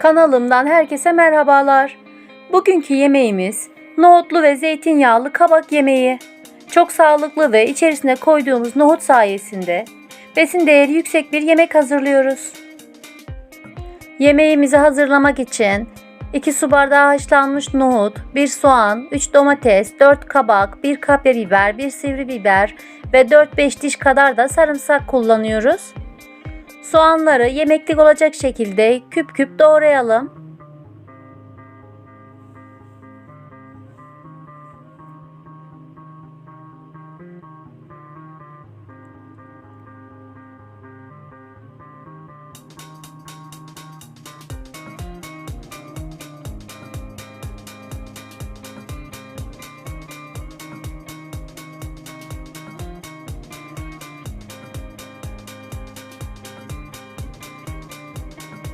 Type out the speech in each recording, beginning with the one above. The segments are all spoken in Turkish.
Kanalımdan herkese merhabalar. Bugünkü yemeğimiz nohutlu ve zeytinyağlı kabak yemeği. Çok sağlıklı ve içerisine koyduğumuz nohut sayesinde besin değeri yüksek bir yemek hazırlıyoruz. Yemeğimizi hazırlamak için 2 su bardağı haşlanmış nohut, 1 soğan, 3 domates, 4 kabak, 1 kapya biber, 1 sivri biber ve 4-5 diş kadar da sarımsak kullanıyoruz. Soğanları yemeklik olacak şekilde küp küp doğrayalım.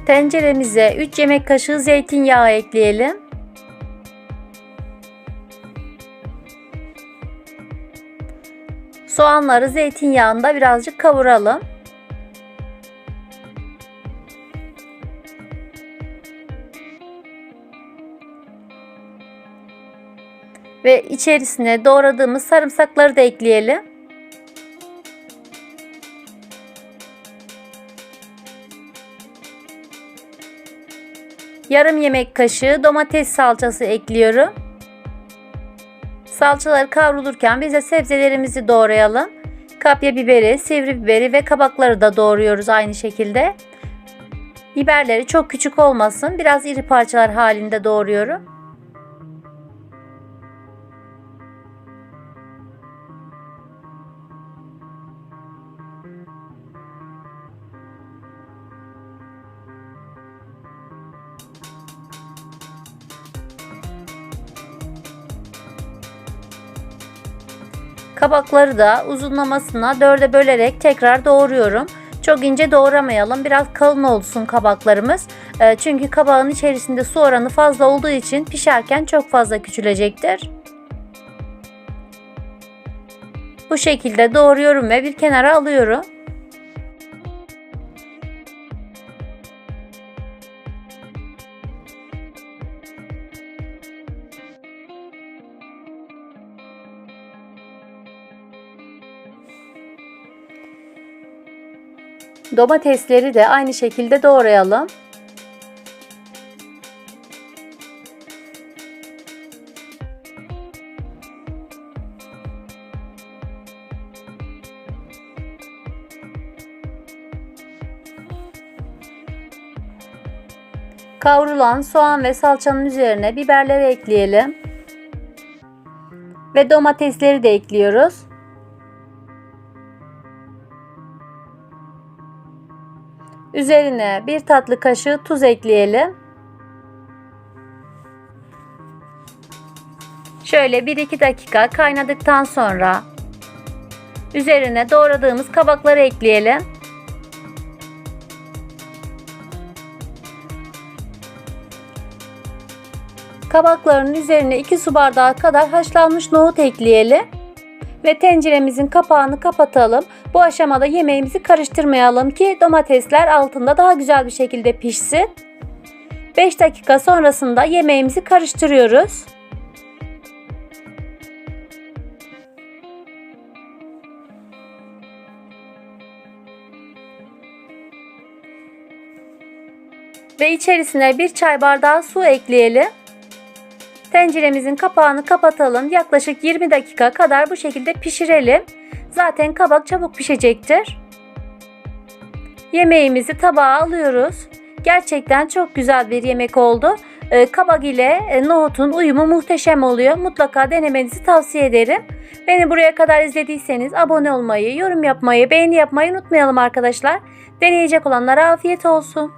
Tenceremize 3 yemek kaşığı zeytinyağı ekleyelim. Soğanları zeytinyağında birazcık kavuralım. Ve içerisine doğradığımız sarımsakları da ekleyelim. Yarım yemek kaşığı domates salçası ekliyorum. Salçalar kavrulurken biz de sebzelerimizi doğrayalım. Kapya biberi, sivri biberi ve kabakları da doğruyoruz aynı şekilde. Biberleri çok küçük olmasın. Biraz iri parçalar halinde doğruyorum. Kabakları da uzunlamasına dörde bölerek tekrar doğruyorum. Çok ince doğramayalım. Biraz kalın olsun kabaklarımız. Ee, çünkü kabağın içerisinde su oranı fazla olduğu için pişerken çok fazla küçülecektir. Bu şekilde doğruyorum ve bir kenara alıyorum. Domatesleri de aynı şekilde doğrayalım. Kavrulan soğan ve salçanın üzerine biberleri ekleyelim. Ve domatesleri de ekliyoruz. Üzerine bir tatlı kaşığı tuz ekleyelim. Şöyle 1-2 dakika kaynadıktan sonra üzerine doğradığımız kabakları ekleyelim. Kabakların üzerine 2 su bardağı kadar haşlanmış nohut ekleyelim ve tenceremizin kapağını kapatalım. Bu aşamada yemeğimizi karıştırmayalım ki domatesler altında daha güzel bir şekilde pişsin. 5 dakika sonrasında yemeğimizi karıştırıyoruz. Ve içerisine bir çay bardağı su ekleyelim. Tenceremizin kapağını kapatalım. Yaklaşık 20 dakika kadar bu şekilde pişirelim. Zaten kabak çabuk pişecektir. Yemeğimizi tabağa alıyoruz. Gerçekten çok güzel bir yemek oldu. Ee, kabak ile e, nohutun uyumu muhteşem oluyor. Mutlaka denemenizi tavsiye ederim. Beni buraya kadar izlediyseniz abone olmayı, yorum yapmayı, beğeni yapmayı unutmayalım arkadaşlar. Deneyecek olanlara afiyet olsun.